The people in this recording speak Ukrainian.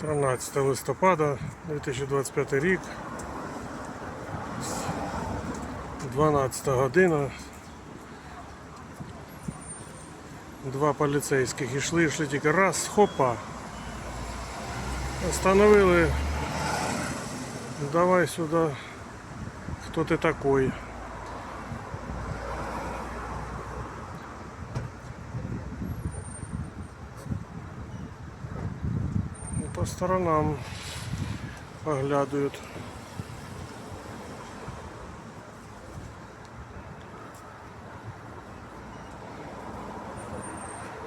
Тринадцяте листопада 2025 рік. 12 година. Два поліцейських йшли, йшли тільки раз, хопа. Остановили. Давай сюди. кто ты такой. Ну, по сторонам поглядывают.